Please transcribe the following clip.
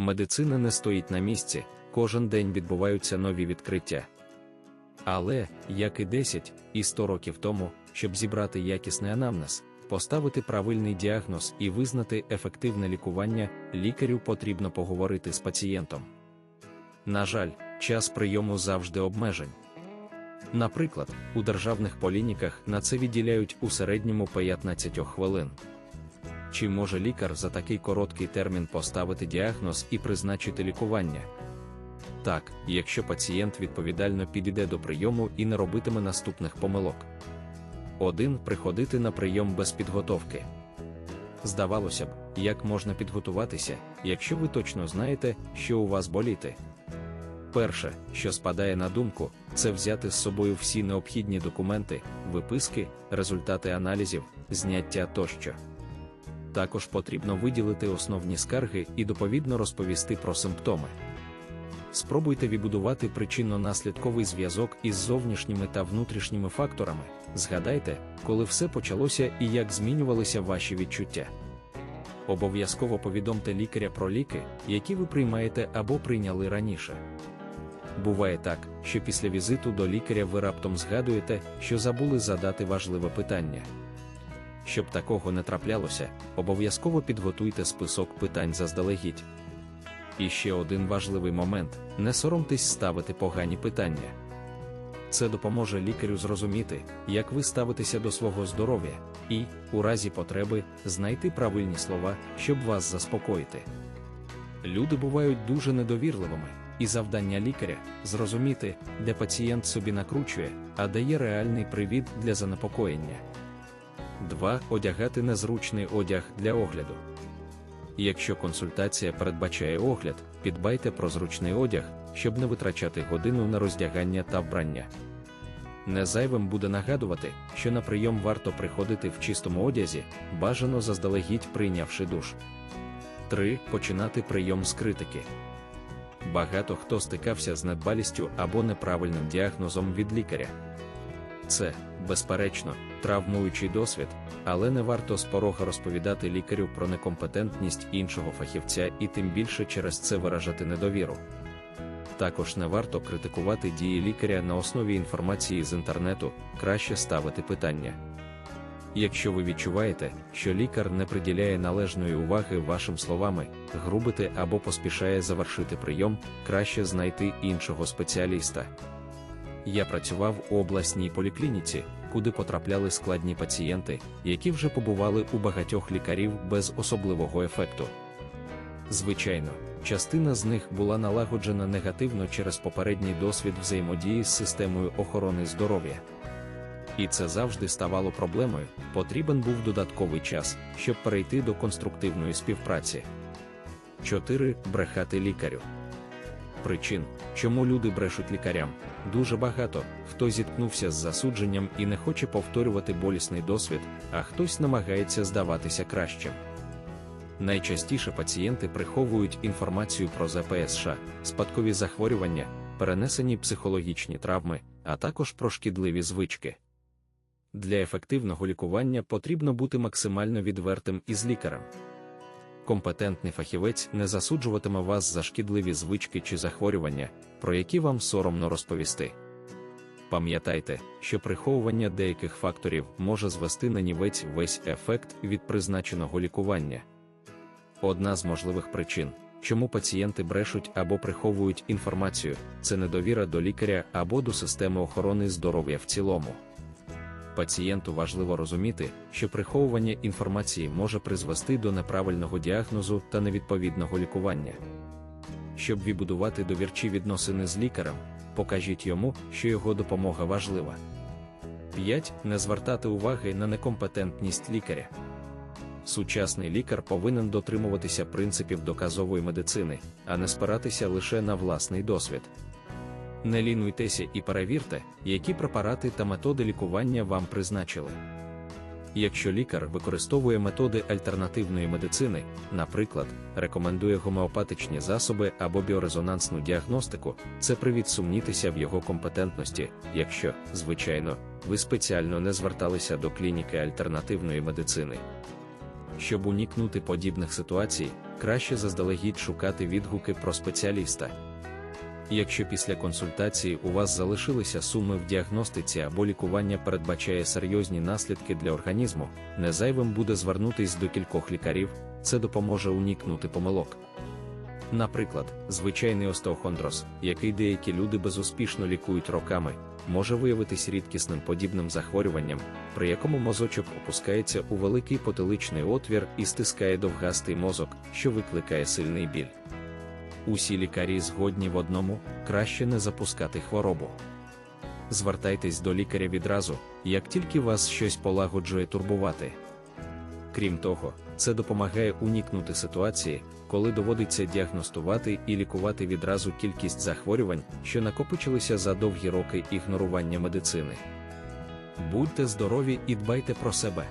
Медицина не стоїть на місці, кожен день відбуваються нові відкриття. Але, як і 10 і 100 років тому, щоб зібрати якісний анамнез, поставити правильний діагноз і визнати ефективне лікування, лікарю потрібно поговорити з пацієнтом. На жаль, час прийому завжди обмежень. Наприклад, у державних полініках на це відділяють у середньому 15 хвилин. Чи може лікар за такий короткий термін поставити діагноз і призначити лікування? Так, якщо пацієнт відповідально підійде до прийому і не робитиме наступних помилок. 1. Приходити на прийом без підготовки. Здавалося б, як можна підготуватися, якщо ви точно знаєте, що у вас боліти. Перше, що спадає на думку, це взяти з собою всі необхідні документи, виписки, результати аналізів, зняття тощо. Також потрібно виділити основні скарги і доповідно розповісти про симптоми. Спробуйте відбудувати причинно-наслідковий зв'язок із зовнішніми та внутрішніми факторами. Згадайте, коли все почалося і як змінювалися ваші відчуття. Обов'язково повідомте лікаря про ліки, які ви приймаєте або прийняли раніше. Буває так, що після візиту до лікаря ви раптом згадуєте, що забули задати важливе питання. Щоб такого не траплялося, обов'язково підготуйте список питань заздалегідь. І ще один важливий момент: не соромтесь ставити погані питання. Це допоможе лікарю зрозуміти, як ви ставитеся до свого здоров'я, і, у разі потреби, знайти правильні слова, щоб вас заспокоїти. Люди бувають дуже недовірливими, і завдання лікаря зрозуміти, де пацієнт собі накручує, а де є реальний привід для занепокоєння. 2. Одягати незручний одяг для огляду. Якщо консультація передбачає огляд, підбайте про зручний одяг, щоб не витрачати годину на роздягання та вбрання. Незайвим буде нагадувати, що на прийом варто приходити в чистому одязі, бажано заздалегідь прийнявши душ. 3. Починати прийом з критики. Багато хто стикався з недбалістю або неправильним діагнозом від лікаря. Це, безперечно, травмуючий досвід, але не варто з порога розповідати лікарю про некомпетентність іншого фахівця і тим більше через це виражати недовіру. Також не варто критикувати дії лікаря на основі інформації з інтернету, краще ставити питання. Якщо ви відчуваєте, що лікар не приділяє належної уваги вашим словами, грубити або поспішає завершити прийом, краще знайти іншого спеціаліста. Я працював у обласній поліклініці, куди потрапляли складні пацієнти, які вже побували у багатьох лікарів без особливого ефекту. Звичайно, частина з них була налагоджена негативно через попередній досвід взаємодії з системою охорони здоров'я. І це завжди ставало проблемою, потрібен був додатковий час, щоб перейти до конструктивної співпраці. 4. Брехати лікарю. Причин, чому люди брешуть лікарям, дуже багато, хто зіткнувся з засудженням і не хоче повторювати болісний досвід, а хтось намагається здаватися кращим. Найчастіше пацієнти приховують інформацію про ЗПСШ, спадкові захворювання, перенесені психологічні травми, а також про шкідливі звички. Для ефективного лікування потрібно бути максимально відвертим із лікарем. Компетентний фахівець не засуджуватиме вас за шкідливі звички чи захворювання, про які вам соромно розповісти. Пам'ятайте, що приховування деяких факторів може звести на нівець весь ефект від призначеного лікування. Одна з можливих причин, чому пацієнти брешуть або приховують інформацію, це недовіра до лікаря або до системи охорони здоров'я в цілому. Пацієнту важливо розуміти, що приховування інформації може призвести до неправильного діагнозу та невідповідного лікування. Щоб відбудувати довірчі відносини з лікарем, покажіть йому, що його допомога важлива. 5. Не звертати уваги на некомпетентність лікаря. Сучасний лікар повинен дотримуватися принципів доказової медицини, а не спиратися лише на власний досвід. Не лінуйтеся і перевірте, які препарати та методи лікування вам призначили. Якщо лікар використовує методи альтернативної медицини, наприклад, рекомендує гомеопатичні засоби або біорезонансну діагностику, це привід сумнітися в його компетентності, якщо, звичайно, ви спеціально не зверталися до клініки альтернативної медицини. Щоб уникнути подібних ситуацій, краще заздалегідь шукати відгуки про спеціаліста. Якщо після консультації у вас залишилися суми в діагностиці або лікування передбачає серйозні наслідки для організму, незайвим буде звернутись до кількох лікарів, це допоможе уникнути помилок. Наприклад, звичайний остеохондроз, який деякі люди безуспішно лікують роками, може виявитись рідкісним подібним захворюванням, при якому мозочок опускається у великий потиличний отвір і стискає довгастий мозок, що викликає сильний біль. Усі лікарі згодні в одному краще не запускати хворобу. Звертайтесь до лікаря відразу, як тільки вас щось полагоджує турбувати. Крім того, це допомагає уникнути ситуації, коли доводиться діагностувати і лікувати відразу кількість захворювань, що накопичилися за довгі роки ігнорування медицини. Будьте здорові і дбайте про себе.